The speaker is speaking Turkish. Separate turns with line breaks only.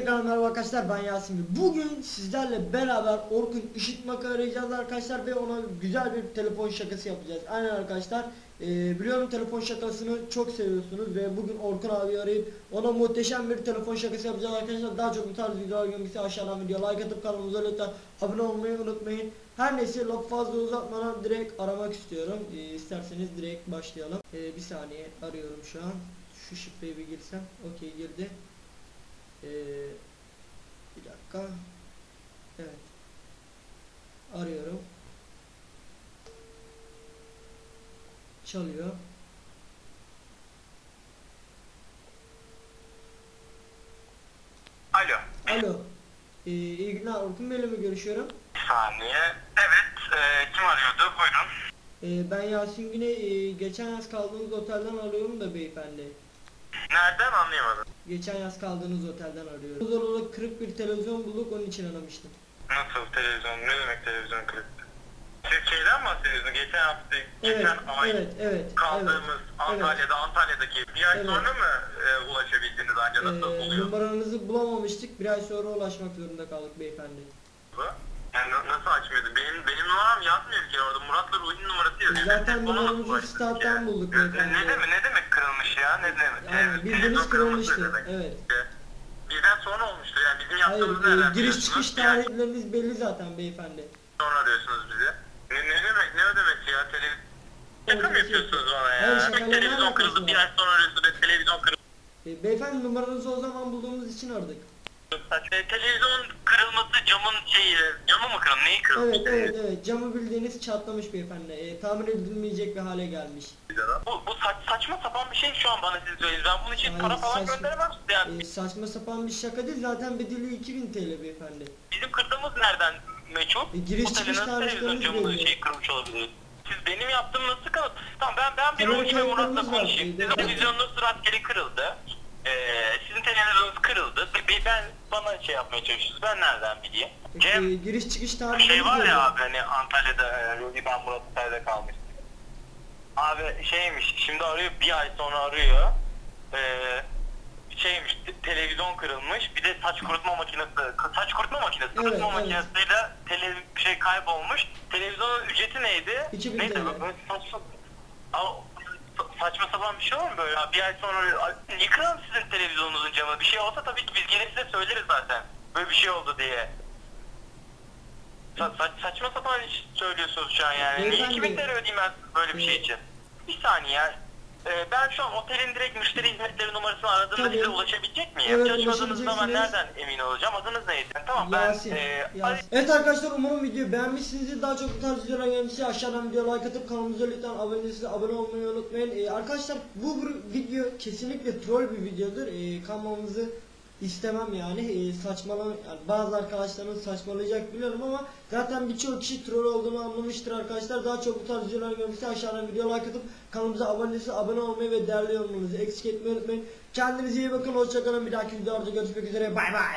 tekrar merhaba arkadaşlar ben Yasin. Bugün sizlerle beraber Orkun Işıtmak'ı arayacağız arkadaşlar ve ona güzel bir telefon şakası yapacağız. Aynen arkadaşlar. Ee, biliyorum telefon şakasını çok seviyorsunuz ve bugün Orkun abi arayıp ona muhteşem bir telefon şakası yapacağız arkadaşlar. Daha çok bu tarz videolar görmek aşağıdan video like atıp kanalımıza lütfen abone olmayı unutmayın. Her neyse laf fazla uzatmadan direkt aramak istiyorum. Ee, isterseniz direkt başlayalım. Ee, bir saniye arıyorum şu an. Şu şifreyi bir girsem. Okey girdi. Ee, bir dakika. Evet. Arıyorum. Çalıyor.
Alo.
Alo. Ee, iyi günler. Orkun Bey'le mi görüşüyorum?
Bir saniye. Evet. e, kim arıyordu? Buyurun.
Ee, ben Yasin Güney. Ee, geçen yaz kaldığınız otelden arıyorum da beyefendi.
Nereden anlayamadım.
Geçen yaz kaldığınız otelden arıyorum. Olarak kırık bir televizyon bulduk onun için aramıştım.
Nasıl televizyon? Ne demek televizyon kırık? Siz şeyden mi bahsediyorsunuz? Geçen hafta,
Evet,
geçen ay
evet, evet.
kaldığımız
evet.
Antalya'da, Antalya'daki bir ay
Evet.
sonra mı e, ulaşabildiniz anca nasıl
Ee,
oluyor?
numaranızı bulamamıştık. Bir ay sonra ulaşmak zorunda kaldık beyefendi.
bu? Yani na- nasıl açmıyordu? Benim benim numaram yazmıyor ki orada. Murat'la Ruhi'nin numarası yazıyor.
Zaten numaramızı
ya?
bulduk
Ne,
beyefendi.
ne demek ne kırılmış ya? Ne demek?
Yani
Evet,
bildiğiniz
televizyon kırılması
kırılmıştı.
demek.
Evet.
Bizden sonra olmuştur yani bizim
Hayır,
yaptığımızı
e, giriş çıkış tarihleriniz belli zaten beyefendi.
sonra arıyorsunuz bizi. Ne, ne demek ne demek ya televizyon? Şaka mı yapıyorsunuz bana ya?
Hayır,
televizyon kırıldı bir ay sonra arıyorsunuz televizyon kırıldı.
E, beyefendi numaranızı o zaman bulduğumuz için aradık.
E, televizyon kırılması camın şeyi, camı mı kırıldı? Neyi kırıldı?
Evet evet evet camı bildiğiniz çatlamış beyefendi. E, tamir edilmeyecek bir hale gelmiş.
Bu, bu saç, saçma sapan bir şey şu an bana siz söylüyorsunuz. Ben bunun için
Hayır,
para falan
saçma.
gönderemem size yani.
E, saçma sapan bir şaka değil zaten bedeli 2000 TL beyefendi.
Bizim kırdığımız nereden meçhul?
E, giriş
Otelin
çıkış
nasıl televizyon
tarihleriniz
camının
belli.
şeyi kırılmış olabilir. Siz benim yaptığım nasıl kanıt? Tamam ben ben bir
Kamera
Ruhi ve Murat'la
kayıtlarımız var.
konuşayım. Sizin televizyonunuz rastgele kırıldı. Ee, sizin televizyonunuz kırıldı. Ben, ben bana şey yapmaya çalışıyorsunuz. Ben nereden bileyim? Cem
giriş çıkış tarihleriniz
şey var ya abi hani Antalya'da e, Ruhi ben Murat Otel'de kalmış. Abi şeymiş şimdi arıyor bir ay sonra arıyor. Ee, şeymiş te- televizyon kırılmış bir de saç kurutma makinesi saç kurutma makinesi
Evet,
kurutma
evet.
makinesiyle tele şey kaybolmuş televizyonun ücreti neydi
2000
neydi böyle saçma sapan bir şey olur mu böyle bir ay sonra Ay, yıkıralım sizin televizyonunuzun camını bir şey olsa tabii ki biz söyleriz zaten böyle bir şey oldu diye Sa- sa- saçma sapan iş söylüyorsunuz şu an yani. Niye
Beyefendi.
2000 TL ödeyeyim ben böyle bir şey
Evet.
için? Bir saniye. Ee, ben şu an otelin direkt müşteri hizmetleri numarasını aradığımda
Tabii.
size ulaşabilecek miyim?
Evet,
ben
ulaşabileceksiniz.
nereden emin olacağım? Adınız neydi? Tamam ben...
Yasin,
E,
Yasin. Evet arkadaşlar umarım videoyu beğenmişsinizdir. Daha çok bu tarz videolar gelmişse aşağıdan video like atıp kanalımıza lütfen abone değilseniz abone olmayı unutmayın. Ee, arkadaşlar bu video kesinlikle troll bir videodur. Ee, kanalımızı istemem yani ee, saçmalama yani bazı arkadaşların saçmalayacak biliyorum ama zaten birçok kişi troll olduğunu anlamıştır arkadaşlar. Daha çok bu tarz videolar görmüşse aşağıdan video like atıp kanalımıza abone değilseniz abone olmayı ve değerli yorumlarınızı eksik etmeyi unutmayın. Kendinize iyi bakın hoşçakalın bir dahaki videolarda görüşmek üzere. Bay bay